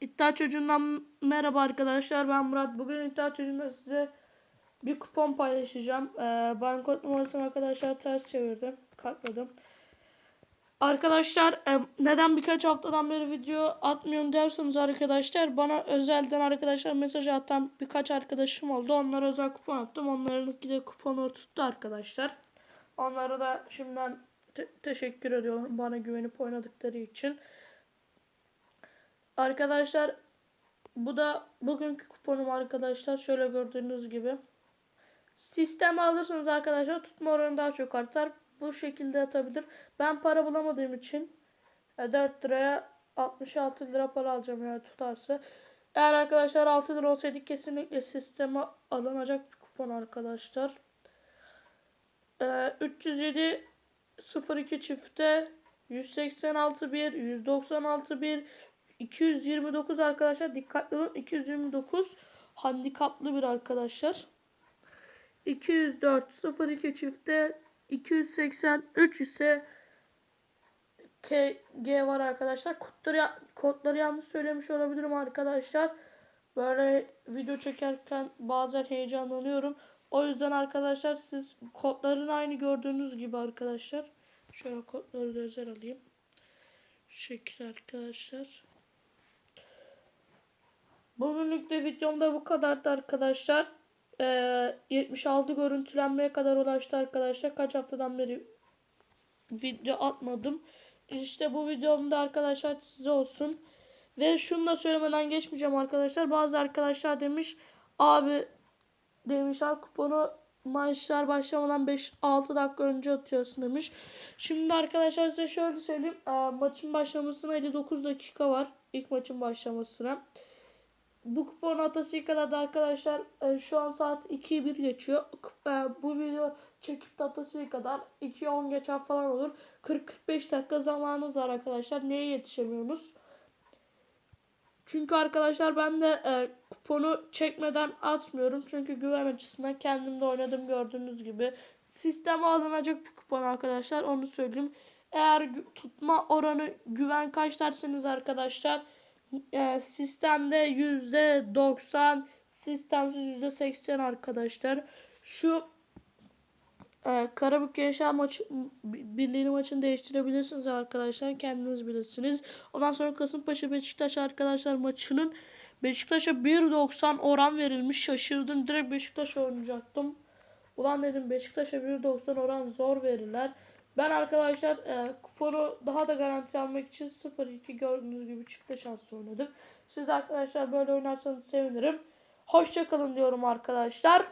İddia Çocuğu'ndan merhaba arkadaşlar. Ben Murat. Bugün İddia Çocuğu'nda size bir kupon paylaşacağım. Ee, ben kod numarasını arkadaşlar ters çevirdim. Katladım. Arkadaşlar e, neden birkaç haftadan beri video atmıyorum derseniz arkadaşlar bana özelden arkadaşlar mesaj atan birkaç arkadaşım oldu. Onlara özel kupon attım. Onlarınki de kuponu tuttu arkadaşlar. Onlara da şimdiden te- teşekkür ediyorum bana güvenip oynadıkları için. Arkadaşlar bu da bugünkü kuponum arkadaşlar. Şöyle gördüğünüz gibi. Sisteme alırsanız arkadaşlar tutma oranı daha çok artar. Bu şekilde atabilir. Ben para bulamadığım için e, 4 liraya 66 lira para alacağım eğer tutarsa. Eğer arkadaşlar 6 lira olsaydı kesinlikle sisteme alınacak bir kupon arkadaşlar. E, 307 02 çifte 186 1 196 1 229 arkadaşlar. Dikkatli olun. 229 handikaplı bir arkadaşlar. 204 02 çifte 283 ise KG var arkadaşlar. Kodları, kodları yanlış söylemiş olabilirim arkadaşlar. Böyle video çekerken bazen heyecanlanıyorum. O yüzden arkadaşlar siz kodların aynı gördüğünüz gibi arkadaşlar. Şöyle kodları da özel alayım. Şu şekilde arkadaşlar Bugünlük de videomda bu kadardı arkadaşlar. Ee, 76 görüntülenmeye kadar ulaştı arkadaşlar. Kaç haftadan beri video atmadım. İşte bu videomda arkadaşlar size olsun. Ve şunu da söylemeden geçmeyeceğim arkadaşlar. Bazı arkadaşlar demiş abi demişler kuponu maçlar başlamadan 5-6 dakika önce atıyorsun demiş. Şimdi arkadaşlar size şöyle söyleyeyim. Ee, maçın başlamasına 59 dakika var. İlk maçın başlamasına. Bu kupon atası kadar da arkadaşlar e, şu an saat 2'yi 1 geçiyor. E, bu video çekip atası kadar 2'ye 10 geçer falan olur. 40-45 dakika zamanınız var arkadaşlar. Neye yetişemiyorsunuz? Çünkü arkadaşlar ben de e, kuponu çekmeden atmıyorum. Çünkü güven açısından kendimde oynadım gördüğünüz gibi. Sisteme alınacak bir kupon arkadaşlar. Onu söyleyeyim. Eğer tutma oranı güven kaç derseniz arkadaşlar e, sistemde yüzde doksan sistemsiz yüzde seksen arkadaşlar. Şu e, Karabük Gençler maçı birliğini maçını değiştirebilirsiniz arkadaşlar. Kendiniz bilirsiniz. Ondan sonra Kasımpaşa Beşiktaş arkadaşlar maçının Beşiktaş'a 1.90 oran verilmiş. Şaşırdım. Direkt Beşiktaş oynayacaktım. Ulan dedim Beşiktaş'a 1.90 oran zor verirler. Ben arkadaşlar e, kuponu daha da garanti almak için 0-2 gördüğünüz gibi çifte şans oynadım. Siz de arkadaşlar böyle oynarsanız sevinirim. Hoşçakalın diyorum arkadaşlar.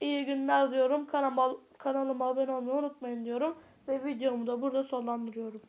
İyi günler diyorum. Kanalıma, kanalıma abone olmayı unutmayın diyorum. Ve videomu da burada sonlandırıyorum.